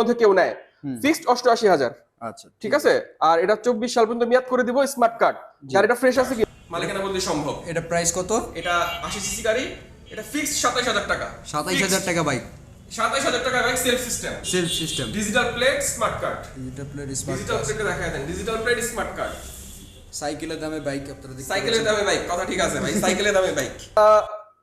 মধ্যে কেউ নেয়। ফিক্সড অষ্টআশি হাজার। আচ্ছা ঠিক আছে? আর এটা চব্বিশ সাল পর্যন্ত মেয়াদ করে দিব স্মার্ট কার্ড যার এটা ফ্রেশ আছে কি? মালিকানা সম্ভব। এটা প্রাইস কত? এটা আশি সিসি গাড়ি এটা ফিক্সড সাতাইশ হাজার টাকা। সাতাইশ হাজার টাকা বাইক সাতাইশ হাজার টাকা bike self system self system digital plate smart card digital plate smart digital প্লেটে দেখা দেন। ডিজিটাল প্লেট স্মার্ট কার্ড সাইকেলের দামে বাইক আপনারা দেখতে সাইকেলের দামে বাইক কথা ঠিক আছে ভাই সাইকেলের দামে বাইক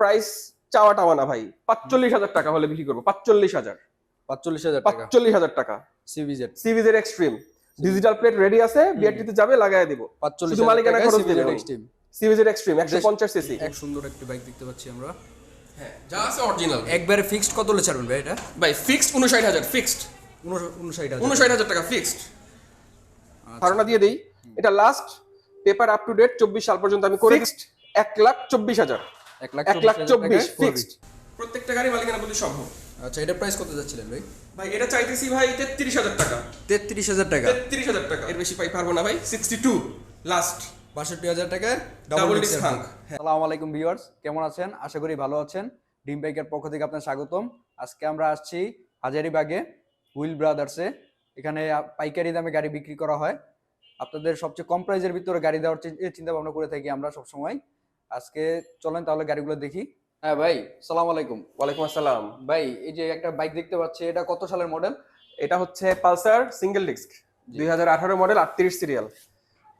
প্রাইস চাওয়া টাওয়া না ভাই। পাঁচচল্লিশ হাজার টাকা হলে বিক্রি করব। পাঁচচল্লিশ হাজার। পাঁচচল্লিশ হাজার পাঁচচল্লিশ হাজার টাকা। সিভিজেড সিভিজের এক্সট্রিম ডিজিটাল প্লেট রেডি আছে বিআরটিতে যাবে লাগাই দিব। পাঁচচল্লিশ মালিকানা খরচ দেবে এক্সট্রিম সিভিজের এক্সট্রিম একশো পঞ্চাশ সিসি এক সুন্দর একটি বাইক দেখতে পাচ্ছি আমরা। হ্যাঁ যা আছে অরিজিনাল একবারে ফিক্সড কত হলে ছাড়বেন ভাই এটা? ভাই ফিক্সড উনষাট হাজার ফিক্সড উনষাট হাজার। উনষাট হাজার টাকা ফিক্সড ধারণা দিয়ে দিই এটা last paper up to date চব্বিশ সাল পর্যন্ত আমি করে এক লাখ চব্বিশ হাজার। এক লাখ এক লাখ চব্বিশ ফিক্সড প্রত্যেকটা গাড়ি মালিকানা প্রতি সম্ভব? আচ্ছা এটা প্রাইস কত যাচ্ছিলেন ভাই? ভাই এটা চাইতেছি ভাই তেত্রিশ হাজার টাকা। তেত্রিশ হাজার টাকা? তেত্রিশ হাজার টাকা। এর বেশি পাই পারব না ভাই সিক্সটি টু লাস্ট বাষট্টি হাজার টাকায় ডাবল hunk, হ্যাঁ। আসসালামু আলাইকুম ভিউয়ার্স কেমন আছেন? আশা করি ভালো আছেন। ডিম বাইকের পক্ষ থেকে আপনার স্বাগতম। আজকে আমরা আসছি হাজারিবাগে হুইল ব্রাদার্সে এখানে পাইকারি দামে গাড়ি বিক্রি করা হয়। আপনাদের সবচেয়ে কম প্রাইজের ভিতরে গাড়ি দেওয়ার চিন্তা ভাবনা করে থাকি আমরা সবসময়। আজকে চলেন তাহলে গাড়িগুলো দেখি। হ্যাঁ ভাই সালাম আলাইকুম। ওয়ালাইকুম আসসালাম। ভাই এই যে একটা বাইক দেখতে পাচ্ছি এটা কত সালের মডেল এটা হচ্ছে পালসার সিঙ্গেল ডিস্ক দুই হাজার আঠারো মডেল আটত্রিশ সিরিয়াল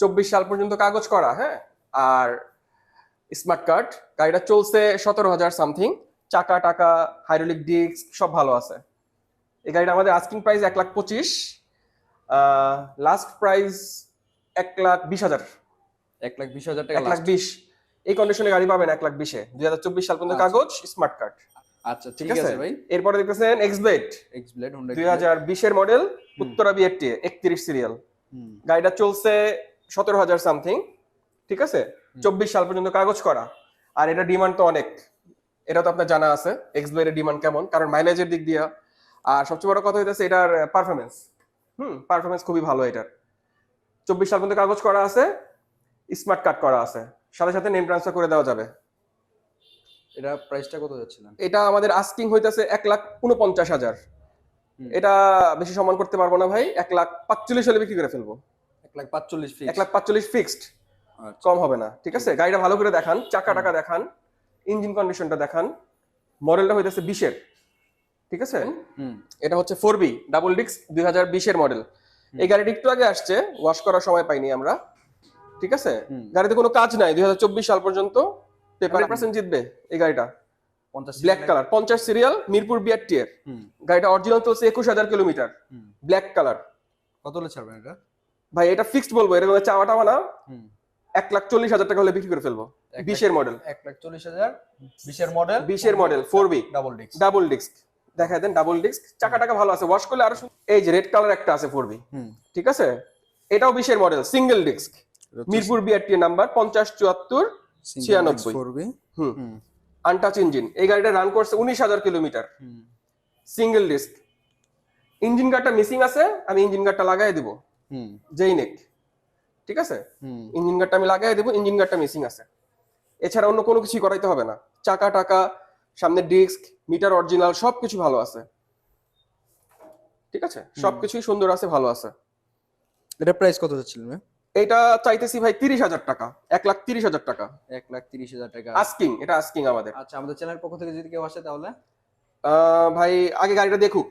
চব্বিশ সাল পর্যন্ত কাগজ করা হ্যাঁ? আর স্মার্ট কার্ড গাড়িটা চলছে সতেরো হাজার সামথিং চাকা টাকা হাইড্রোলিক ডিস্ক সব ভালো আছে। এই গাড়িটা আমাদের আস্কিং প্রাইস এক লাখ পঁচিশ লাস্ট প্রাইস এক লাখ বিশ হাজার। এক লাখ বিশ হাজার টাকা এক লাখ বিশ। এই কন্ডিশনে গাড়ি পাবেন এক লাখ বিশে। দুই হাজার চব্বিশ সাল পর্যন্ত আচ্ছা। কাগজ স্মার্ট কার্ড আচ্ছা ঠিক আছে? ভাই। এরপরে দেখতেছেন X Blade X Blade Honda দুই হাজার বিশের মডেল উত্তরা বিএটি একত্রিশ সিরিয়াল গাড়িটা চলছে সতেরো হাজার সামথিং ঠিক আছে? চব্বিশ সাল পর্যন্ত কাগজ করা। আর এটা ডিমান্ড তো অনেক। এটা তো আপনার জানা আছে এক্স ব্লেডের ডিমান্ড কেমন? কারণ মাইলেজের দিক দিয়ে। আর সবচেয়ে বড় কথা হইতেছে এটার পারফরমেন্স হুম পারফরমেন্স খুবই ভালো এটার। চব্বিশ সাল পর্যন্ত কাগজ করা আছে স্মার্ট কার্ড করা আছে। সাথে সাথে নেম ট্রান্সফার করে দেওয়া যাবে। এটা প্রাইসটা কত যাচ্ছিলেন এটা আমাদের আস্কিং হইতেছে এক লাখ উনপঞ্চাশ হাজার। এটা বেশি সম্মান করতে পারব না ভাই এক লাখ পাঁচচল্লিশ হলে বিক্রি করে ফেলব। এক লাখ পাঁচচল্লিশ এক লাখ পাঁচচল্লিশ ফিক্সড আচ্ছা। কম হবে না ঠিক আছে? গাড়িটা ভালো করে দেখান চাকা টাকা দেখান ইঞ্জিন কন্ডিশনটা দেখান। মডেলটা হইতেছে বিশের ঠিক আছে? এটা হচ্ছে ফোর বি ডাবল ডিক্স দুই হাজার বিশের মডেল এই গাড়িটা একটু আগে আসছে ওয়াশ করার সময় পাইনি আমরা। ঠিক আছে। গাড়িতে কোনো কাজ নাই দুই হাজার চব্বিশ সাল পর্যন্ত পেপার পার্সেন্ট জিতবে এই গাড়িটা। ব্ল্যাক কালার পঞ্চাশ সিরিয়াল মিরপুর বিআরটি এর গাড়িটা অরিজিনাল চলছে একুশ হাজার কিলোমিটার। ব্ল্যাক কালার কত হলে ছাড়বেন এটা? ভাই এটা ফিক্সড বলব এটা চাওয়া টাওয়া না। এক লাখ চল্লিশ হাজার টাকা হলে বিক্রি করে ফেলব। বিশের মডেল এক লাখ চল্লিশ হাজার বিশের মডেল বিশের model four B double disc double disc দেখা দেন ডাবল ডিস্ক চাকা টাকা ভালো আছে ওয়াশ করলে আরও এই যে রেড কালার একটা আছে ফোর বি ঠিক আছে? এটাও বিশের model single disc Mirpur BRT number পঞ্চাশ চুয়াত্তর ছিয়ানব্বই। হুম। আনটাচ ইঞ্জিন এই গাড়িটা রান করছে উনিশ হাজার কিলোমিটার। সিঙ্গেল ডিস্ক ইঞ্জিন গার্ডটা মিসিং আছে আমি ইঞ্জিন গার্ডটা লাগাই দিব। হুম। যেই নেক। ঠিক আছে? হুম। ইঞ্জিন গার্ডটা আমি লাগাই দেবো ইঞ্জিন গার্ডটা মিসিং আছে। এছাড়া অন্য কোনো কিছুই করাইতে হবে না। চাকা টাকা সামনে ডিস্ক মিটার অরিজিনাল সবকিছু ভালো আছে। ঠিক আছে? সবকিছুই সুন্দর আছে ভালো আছে। এটা প্রাইস কত যাচ্ছিলেন এইটা চাইতেছি ভাই তিরিশ হাজার টাকা এক লাখ তিরিশ হাজার টাকা। এক লাখ তিরিশ হাজার টাকা। আস্কিং এটা আস্কিং আমাদের। আচ্ছা আমাদের চ্যানেল পক্ষ থেকে যদি কেউ আসে তাহলে? ভাই আগে গাড়িটা দেখুক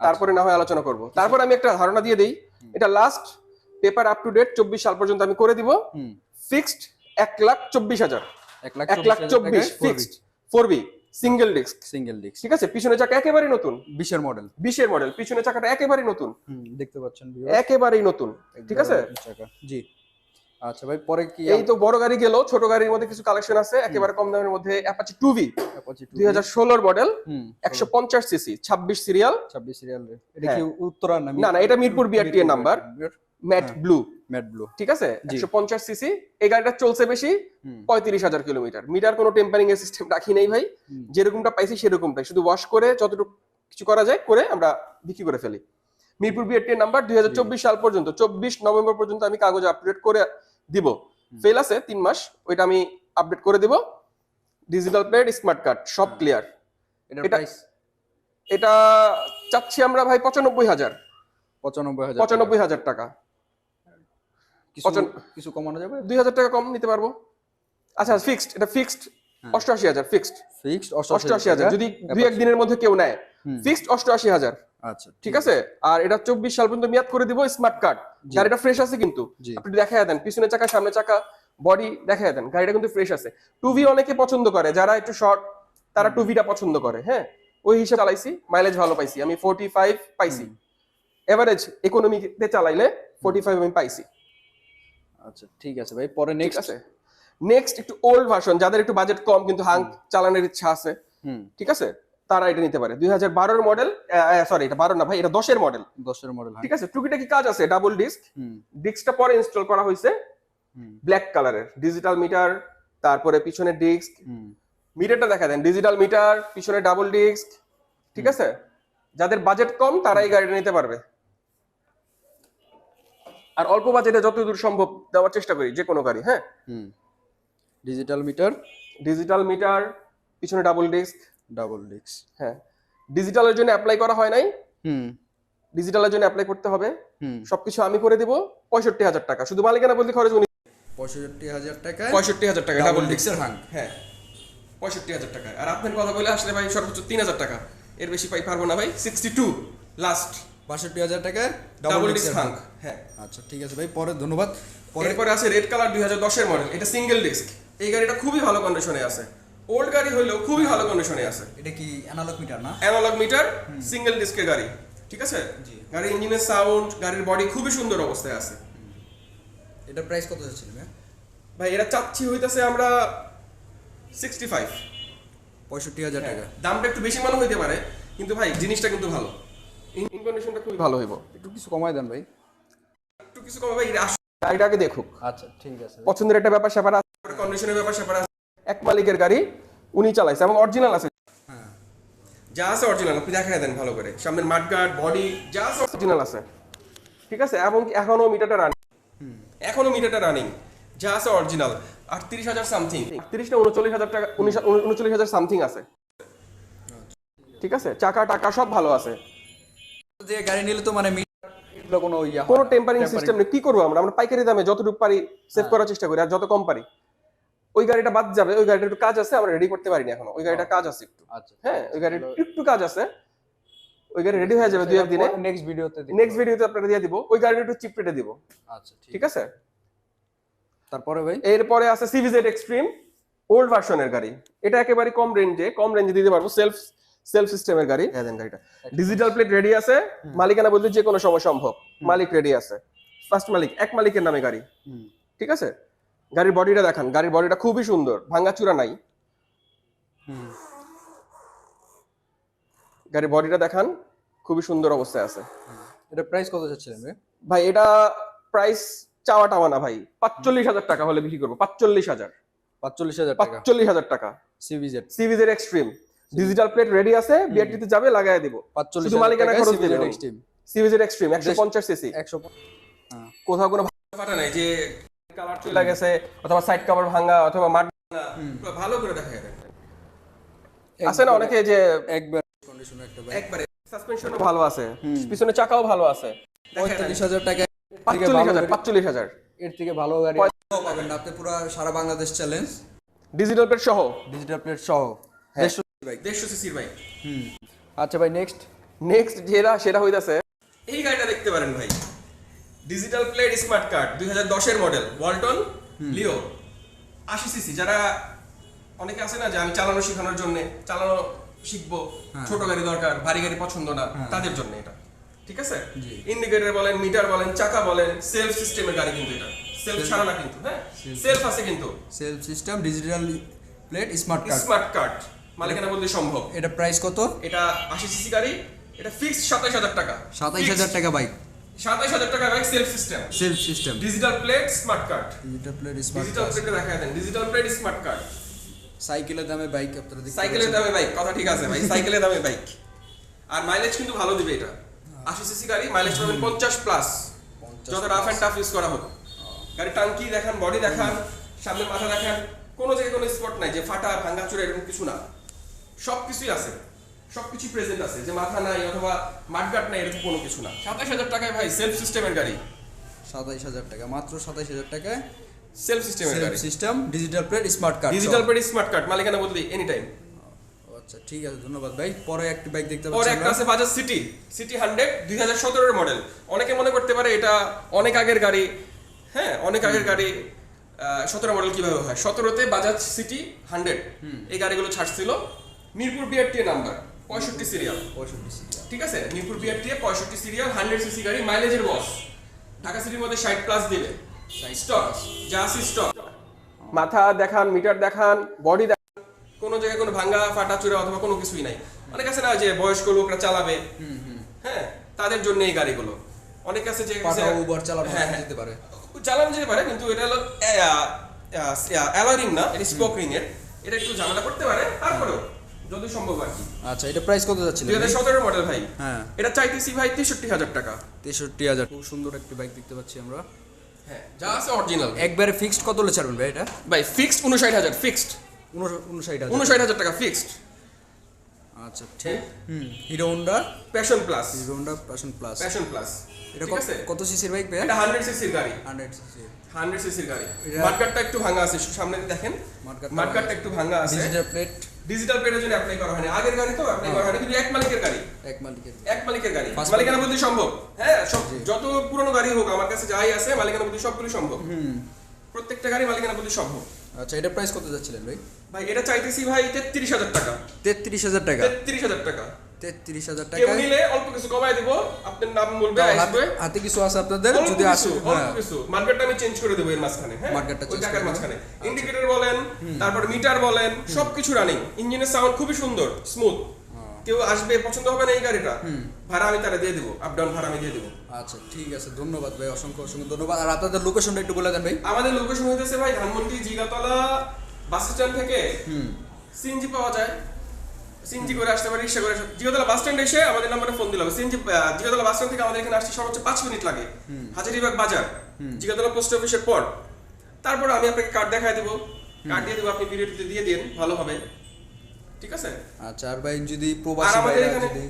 তারপরে না হয় আলোচনা করব। তারপর আমি একটা ধারণা দিয়ে দিই এটা last paper up to date চব্বিশ সাল পর্যন্ত আমি করে দিব। ফিক্সড এক লাখ চব্বিশ হাজার। এক লাখ চব্বিশ fixed four B single disc single disc ঠিক আছে? পিছনে চাকা একেবারে নতুন। বিশের মডেল বিশের মডেল পিছনে চাকাটা একেবারেই নতুন। দেখতে পাচ্ছেন একেবারেই নতুন। ঠিক আছে? চাকা। জি। আচ্ছা ভাই পরে কি এই তো বড় গাড়ি গেল ছোট গাড়ির মধ্যে কিছু কালেকশন আছে। একেবারে কম দামের মধ্যে Apache two V Apache 2V? দুই হাজার ষোলোর মডেল হুম একশো পঞ্চাশ সিসি ছাব্বিশ সিরিয়াল ছাব্বিশ সিরিয়াল এটা হ্যাঁ। কি উত্তরা না না, না, এটা মিরপুর BRT এর number. Matte blue. Matte blue. ঠিক আছে। একশো পঞ্চাশ সিসি এই গাড়িটা চলছে বেশি পঁয়ত্রিশ হাজার কিলোমিটার। মিটার কোনো টেম্পারিং এর সিস্টেম রাখি নেই ভাই। যেরকমটা পাইছি সেরকমটাই শুধু ওয়াশ করে যতটুকু কিছু করা যায় করে আমরা বিক্রি করে ফেলি। মিরপুর বিএটি নাম্বার দুই হাজার চব্বিশ সাল পর্যন্ত। চব্বিশ নভেম্বর পর্যন্ত আমি কাগজ আপডেট করে দিব। ফেল আছে তিন মাস। ওইটা আমি আপডেট করে দিব। ডিজিটাল প্লেট স্মার্ট কার্ড সব ক্লিয়ার এটার এটা- এটা চাচ্ছি আমরা ভাই পঁচানব্বই হাজার। পঁচানব্বই হাজার পঁচানব্বই হাজার টাকা। কিছু কমানো যাবে? দুই হাজার টাকা কম নিতে পারব। আচ্ছা ফিক্সড এটা ফিক্সড অষ্টআশি হাজার ফিক্সড ফিক্সড অষ্টআশি হাজার যদি দুই একদিনের মধ্যে কেউ নেয়। ফিক্সড অষ্টআশি হাজার। আচ্ছা ঠিক আছে? আর এটা চব্বিশ সাল পর্যন্ত মেয়াদ করে দিব স্মার্ট কার্ড গাড়িটা ফ্রেশ আছে কিন্তু। আপনি দেখা দেন। পিছনে চাকা সামনে চাকা বডি দেখা দেন। গাড়িটা কিন্তু ফ্রেশ আছে। টু ভি অনেকে পছন্দ করে। যারা একটু শর্ট তারা টু ভিটা পছন্দ করে। হ্যাঁ? ওই হিসাবে চালাইছি। মাইলেজ ভালো পাইছি। আমি ফোর্টি ফাইভ পাইছি এভারেজ ইকোনমিতে চালাইলে ফোর্টি ফাইভ আমি পাইছি। আচ্ছা ঠিক আছে ভাই পরে নেক্সট আছে। নেক্সট একটু ওল্ড ভার্সন যাদের একটু বাজেট কম কিন্তু হাং চালানোর ইচ্ছা আছে ঠিক আছে? তারা এটা নিতে পারে। দুই হাজার বারোর মডেল সরি এটা বারো না ভাই এটা দশের মডেল দশের মডেল ঠিক আছে? টুকিটাকি কাজ আছে ডাবল ডিস্ক ডিস্কটা পরে ইনস্টল করা হয়েছে ব্ল্যাক কালারের ডিজিটাল মিটার তারপরে পিছনে ডিস্ক হুম। মিটারটা দেখা দেন ডিজিটাল মিটার পিছনে ডাবল ডিস্ক ঠিক আছে? যাদের বাজেট কম তারা এই গাড়িটা নিতে পারবে। আর অল্প বাজেটে যতদূর সম্ভব দেওয়ার চেষ্টা করি যে কোনো গাড়ি হ্যাঁ? হুম। ডিজিটাল মিটার ডিজিটাল মিটার পিছনে ডাবল ডিস্ক ডাবল ডিক্স হ্যাঁ। ডিজিটালের জন্য অ্যাপ্লাই করা হয় নাই। হুম। ডিজিটালের জন্য অ্যাপ্লাই করতে হবে। হুম। সবকিছু আমি করে দিব পঁয়ষট্টি হাজার টাকা। শুধু মালিকানা বলতে খরচ উনি পঁয়ষট্টি হাজার টাকায় পঁয়ষট্টি হাজার টাকা ডাবল হাং। হ্যাঁ। পঁয়ষট্টি হাজার টাকা আর আপনার কথা বলে আসলে ভাই সর্বোচ্চ তিন হাজার টাকা। এর বেশি পাই পারব না ভাই। সিক্সটি টু লাস্ট বাষট্টি হাজার টাকায় ডাবল ডিস্ক হ্যাঁ। আচ্ছা ঠিক আছে ভাই পরে ধন্যবাদ। পরে এরপরে আছে রেড কালার দুই হাজার দশের মডেল এটা সিঙ্গেল ডিস্ক এই গাড়িটা খুবই ভালো কন্ডিশনে আছে। ওল্ড গাড়ি হলেও খুবই ভালো কন্ডিশনে আছে। এটা কি অ্যানালগ মিটার না? অ্যানালগ মিটার সিঙ্গেল ডিস্কের গাড়ি ঠিক আছে? গাড়ির ইঞ্জিনের সাউন্ড গাড়ির বডি খুবই সুন্দর অবস্থায় আছে। এটা প্রাইস কত যাচ্ছিল ভাই ভাই এটা চাচ্ছি হইতাছে আমরা সিক্সটি ফাইভ পঁয়ষট্টি হাজার টাকা। দামটা একটু বেশি মনে হইতে পারে কিন্তু ভাই জিনিসটা কিন্তু ভালো। ইনকন্ডিশনটা খুবই ভালো হইব। একটু কিছু কমাই দেন ভাই। একটু কিছু কমে ভাই এটা আগে দেখুক। আচ্ছা ঠিক আছে। পছন্দের একটা ব্যাপার স্যাপার আছে। কন্ডিশনের ব্যাপার স্যাপার আছে। এক মালিকের গাড়ি উনি চালাইছে এবং অরিজিনাল আছে। হ্যাঁ। যা আছে অরিজিনাল আপনি দেখাই দেন ভালো করে। সামনের মাঠগার্ড বডি যা আছে অরিজিনাল আছে। ঠিক আছে এবং এখনও মিটারটা রানিং এখনও মিটারটা রানিং যা আছে অরিজিনাল আটত্রিশ হাজার সামথিং তিরিশ না উনচল্লিশ হাজার টাকা উনিশ- উনচল্লিশ হাজার সামথিং আছে। ঠিক আছে চাকা টাকা সব ভালো আছে। যে গাড়ি নিলে তো মানে কোনো ইয়া কোনো টেম্পারিং সিস্টেম নেই। কি করব আমরা? আমরা পাইকারি দামে যতটুকু পারি সেভ করার চেষ্টা করি আর যত কম পারি। ওই গাড়িটা বাদ যাবে ওই গাড়িটা একটু কাজ আছে আমরা রেডি করতে পারিনি এখনও। ওই গাড়িটা কাজ আছে একটু। আচ্ছা। হ্যাঁ ওই গাড়ির একটু কাজ আছে। ওই গাড়ি রেডি হয়ে যাবে দুই একদিনে নেক্সট ভিডিওতে নেক্সট ভিডিওতে আপনারা দিয়ে দিব। ওই গাড়িটা একটু চিপ রেটে দিব। আচ্ছা ঠিক ঠিক আছে? তারপরে ভাই? এরপরে আছে সিভিজেড এক্সট্রিম ওল্ড ভার্সনের গাড়ি। এটা একেবারে কম রেঞ্জে কম রেঞ্জে দিতে পারব। সেলফ সেলফ সিস্টেমের গাড়ি। হ্যাঁ দেন গাড়িটা। ডিজিটাল প্লেট রেডি আছে। মালিকানা বলতে যে কোনো সময় সম্ভব। মালিক রেডি আছে। ফার্স্ট মালিক এক মালিকের নামে গাড়ি। ঠিক আছে? গাড়ির বডিটা দেখান। গাড়ির বডিটা খুবই সুন্দর। ভাঙাচুরা নাই। গাড়ির বডিটা দেখান। খুবই সুন্দর অবস্থায় আছে। এটা প্রাইস কত যাচ্ছিলেন ভাই? ভাই এটা প্রাইস চাওয়া টাওয়া না ভাই। পাঁচচল্লিশ হাজার টাকা হলে বিক্রি করব। পাঁচচল্লিশ হাজার। পাঁচচল্লিশ হাজার টাকা। পাঁচচল্লিশ হাজার টাকা। সিভিজেড সিভিজের এক্সট্রিম ডিজিটাল প্লেট রেডি আছে বিআরটিতে যাবে লাগাই দিব। শুধু মালিকানা খরচ। এক্সট্রিম সিভিজের এক্সট্রিম একশো পঞ্চাশ সিসি একশো হ্যাঁ। কোথাও কোনো ফাটা নাই যে কালার চলে গেছে অথবা সাইড কভার ভাঙা অথবা মাঠ ভাঙা, ভালো করে দেখা যায়। আছে না অনেকে যে একবার কন্ডিশন একটা একবারে সাসপেনশনও ভালো আছে পিছনে চাকাও ভালো আছে। পঁয়তাল্লিশ হাজার টাকা পাঁচচল্লিশ হাজার পাঁচচল্লিশ হাজার। এর থেকে ভালো গাড়ি পাবেন না আপনি পুরো সারা বাংলাদেশ চ্যালেঞ্জ ডিজিটাল প্লেট সহ। ডিজিটাল প্লেট সহ। দেড়শো বাইক দেড়শো সিসির বাইক হুম। আচ্ছা ভাই নেক্সট নেক্সট যেটা সেটা হইতাছে। এই গাড়িটা দেখতে পারেন ভাই। ডিজিটাল প্লেট স্মার্ট কার্ড দুই হাজার দশের মডেল ওয়ালটন লিও আশি সিসি যারা অনেকে আছে না যে আমি চালানো শেখানোর জন্য চালানো শিখব ছোট গাড়ি দরকার ভারী গাড়ি পছন্দ না তাদের জন্য এটা। ঠিক আছে। ইন্ডিকেটর বলেন মিটার বলেন চাকা বলেন সেলফ সিস্টেমের গাড়ি কিন্তু এটা। সেলফ ছাড়া না কিন্তু হ্যাঁ? সেলফ আছে কিন্তু। Self system digital plate smart card smart card মালিকানা বলতে সম্ভব। এটা প্রাইস কত? এটা আশি সিসি গাড়ি এটা ফিক্সড সাতাইশ হাজার টাকা। সাতাইশ হাজার টাকা বাইক সাতাইশ হাজার টাকা bike self system self system digital plate smart card digital plate smart digital প্লেটে দেখা দেন। ডিজিটাল প্লেট স্মার্ট কার্ড সাইকেলের দামে বাইক আপনারা দেখতে সাইকেলের দামে বাইক কথা ঠিক আছে ভাই সাইকেলের দামে বাইক আর মাইলেজ কিন্তু ভালো দিবে এটা। আশি সিসি গাড়ি মাইলেজ পাবেন পঞ্চাশ প্লাস যত রাফ অ্যান্ড টাফ ইউজ করা হোক। গাড়ি টাঙ্কি দেখান বডি দেখান সামনে মাথা দেখান কোনো জায়গায় কোনো স্পট নাই যে ফাটা ভাঙ্গা চুরা এরকম কিছু না। সব কিছুই আছে। সবকিছু প্রেজেন্ট আছে। যে মাথা নাই অথবা মাঠগাট নাই এরকম কোনো কিছু না। সাতাশ হাজার টাকায় ভাই সেলফ সিস্টেমের গাড়ি। সাতাইশ হাজার টাকা মাত্র সাতাইশ হাজার টাকায় সেলফ সিস্টেমের গাড়ি। System digital plate smart card digital paid smart card মালিকানা বদলি এনি টাইম আচ্ছা ঠিক আছে ধন্যবাদ ভাই। পরে একটি বাইক দেখতে পরে একটা আছে বাজাজ সিটি সিটি হান্ড্রেড দুই হাজার সতেরোর মডেল অনেকে মনে করতে পারে এটা অনেক আগের গাড়ি। হ্যাঁ অনেক আগের গাড়ি সতেরো মডেল কীভাবে হয়? সতেরোতে বাজাজ সিটি হান্ড্রেড এই গাড়িগুলো ছাড়ছিল। মিরপুর বিআরটি নাম্বার পঁয়ষট্টি সিরিয়াল পঁয়ষট্টি সিসি ঠিক আছে? মিরপুর বিআরটি পঁয়ষট্টি সিরিয়াল হান্ড্রেড সিসি গাড়ি মাইলেজের বস ঢাকা সিটির মধ্যে ষাট প্লাস দিবে। স্টক যা আছে স্টক মাথা দেখান মিটার দেখান বডি দেখান। কোনো জায়গায় কোনো ভাঙ্গা ফাটা চূড়া অথবা কোনো কিছুই নাই। অনেক আছে না যে বয়স্ক লোকরা চালাবে। হ্যাঁ তাদের জন্য এই গাড়িগুলো। অনেক আছে যে উবার চালানো হ্যাঁ, হ্যাঁ। যেতে পারে। চালানো যেতে পারে কিন্তু এটা হলো অ্যালারিং না এটা স্পোক রিং এর। এটা একটু ঝামেলা করতে পারে তারপরেও। যদি সম্ভব আর কি। আচ্ছা এটা প্রাইস কত যাচ্ছিল দুই হাজার সতেরো মডেল ভাই। হ্যাঁ। এটা চাইতেছি ভাই তেষট্টি হাজার টাকা। তেষট্টি হাজার। খুব সুন্দর একটি বাইক দেখতে পাচ্ছি আমরা। হ্যাঁ যা আছে অরিজিনাল একবারে ফিক্সড কত হলে ছাড়বেন ভাই এটা? ভাই ফিক্সড উনষাট হাজার ফিক্সড উনষাট হাজার। উনষাট হাজার টাকা ফিক্সড আচ্ছা ঠিক। হুম Hero Honda Passion Plus Hero Honda Passion Plus Passion Plus এটা কত- সিসির বাইক ভাই? এটা হান্ড্রেড সিসির গাড়ি। হান্ড্রেড সিসি হান্ড্রেড সিসির গাড়ি। মার্কারটা একটু ভাঙা আছে সামনে দেখেন। মার্কারটা মার্কারটা একটু ভাঙা আছে। ডিজিটাল প্লেট ডিজিটাল পেডের জন্য অ্যাপ্লাই করা হয়নি। আগের গাড়ি তো অ্যাপ্লাই করা হয়নি কিন্তু এক মালিকের গাড়ি। এক মালিকের এক মালিকের গাড়ি। মালিকানা বলতে সম্ভব। হ্যাঁ সব যত পুরনো গাড়ি হোক আমার কাছে যাই আছে মালিকানা বলতে সবগুলো সম্ভব। হুম। প্রত্যেকটা গাড়ি মালিকানা বলতে সম্ভব। আচ্ছা এটা প্রাইস কত যাচ্ছিলেন ভাই? ভাই এটা চাইতেছি ভাই তেত্রিশ হাজার টাকা। তেত্রিশ হাজার টাকা। তেত্রিশ হাজার টাকা। তেত্রিশ হাজার কেউ টাকা নিলে অল্প কিছু কমাই দিব আপনার নাম বলবে আসবে। হাতে কিছু আছে আপনাদের? যদি আসে অল্প হ্যাঁ। কিছু। মার্কেটটা আমি চেঞ্জ করে দেবো এর মাঝখানে হ্যাঁ? মার্কেটটা টাকার করে মাঝখানে। ইন্ডিকেটর বলেন তারপর মিটার বলেন সবকিছু রানিং ইঞ্জিনের সাউন্ড খুবই সুন্দর স্মুথ কেউ আসবে পছন্দ হবে না এই গাড়িটা? ভাড়া আমি তারা দিয়ে দেবো আপ ডাউন ভাড়া আমি দিয়ে দেবো। আচ্ছা ঠিক আছে ধন্যবাদ ভাই অসংখ্য অসংখ্য ধন্যবাদ। আর আপনাদের লোকেশনটা একটু বলে দেন ভাই। আমাদের লোকেশন হইতেছে ভাই ধানমন্ডি জিগাতলা বাস স্ট্যান্ড থেকে সিএনজি পাওয়া যায়। সিএনজি করে আসতে পারে রিক্সা করে জিগাতলা বাস স্ট্যান্ড এসে আমাদের নাম্বারে ফোন দিলে। সিএনজি জিগাতলা বাস স্ট্যান্ড থেকে আমাদের এখানে আসতে সর্বোচ্চ পাঁচ মিনিট লাগে। হাজারিবাগ বাজার। জিগাতলা পোস্ট অফিসের পর। তারপর আমি আপনাকে কার্ড দেখাই দেবো। কার্ড দিয়ে দেবো আপনি ভিডিওটিতে দিয়ে দিন ভালো হবে। ঠিক আছে? আচ্ছা আর ভাই যদি প্রবাসী ভাইরা যদি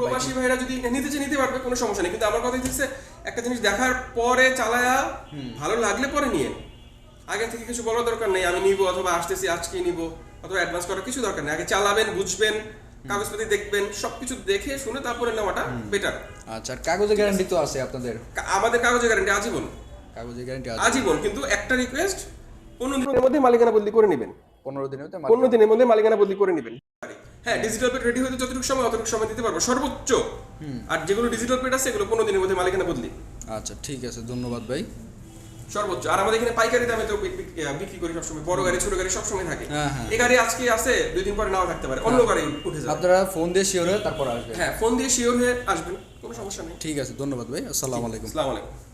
প্রবাসী ভাইরা যদি নিতে চায় নিতে পারবে কোনো সমস্যা নেই। কিন্তু আমার কথা হচ্ছে একটা জিনিস দেখার পরে চালায়া ভালো লাগলে পরে নিয়ে। আগে থেকে কিছু বলার দরকার নেই। আমি নিব অথবা আসতেছি আজকে নিব। অথবা অ্যাডভান্স করার কিছু দরকার নেই। আগে চালাবেন বুঝবেন কাগজপাতি দেখবেন সবকিছু দেখে শুনে তারপরে নেওয়াটা বেটার আচ্ছা আর কাগজের গ্যারান্টি তো আছে আপনাদের। আমাদের কাগজে গ্যারান্টি আজীবন। কাগজের গ্যারান্টি আজীবন। কিন্তু একটা রিকোয়েস্ট পনেরো দিনের মধ্যে মালিকানা বদলি করে নেবেন। পনেরো দিনের মধ্যে পনেরো দিনের মধ্যে মালিকানা বদলি করে নেবেন। হ্যাঁ ডিজিটাল পেড রেডি হতে যতটুকু সময় অতটুকু সময় দিতে পারব। সর্বোচ্চ। আর যেগুলো ডিজিটাল পেড আছে এগুলো পনেরো দিনের মধ্যে মালিকানা বদলি। আচ্ছা ঠিক আছে ধন্যবাদ ভাই। সর্বোচ্চ। আর আমাদের এখানে পাইকারি দামে তো বিক- বিক- বিক্রি করি সবসময় বড় গাড়ি ছোট গাড়ি সবসময় থাকে। হ্যাঁ, হ্যাঁ। এই গাড়ি আজকে আছে দুই দিন পরে নাও থাকতে পারে। অন্য গাড়ি উঠে যাবে। আপনারা ফোন দিয়ে শিওর হয়ে তারপর আসবেন। হ্যাঁ ফোন দিয়ে শিওর হয়ে আসবেন কোনো সমস্যা নেই। ঠিক আছে ধন্যবাদ ভাই। আসসালামু আলাইকুম। আসসালামু আলাইকুম।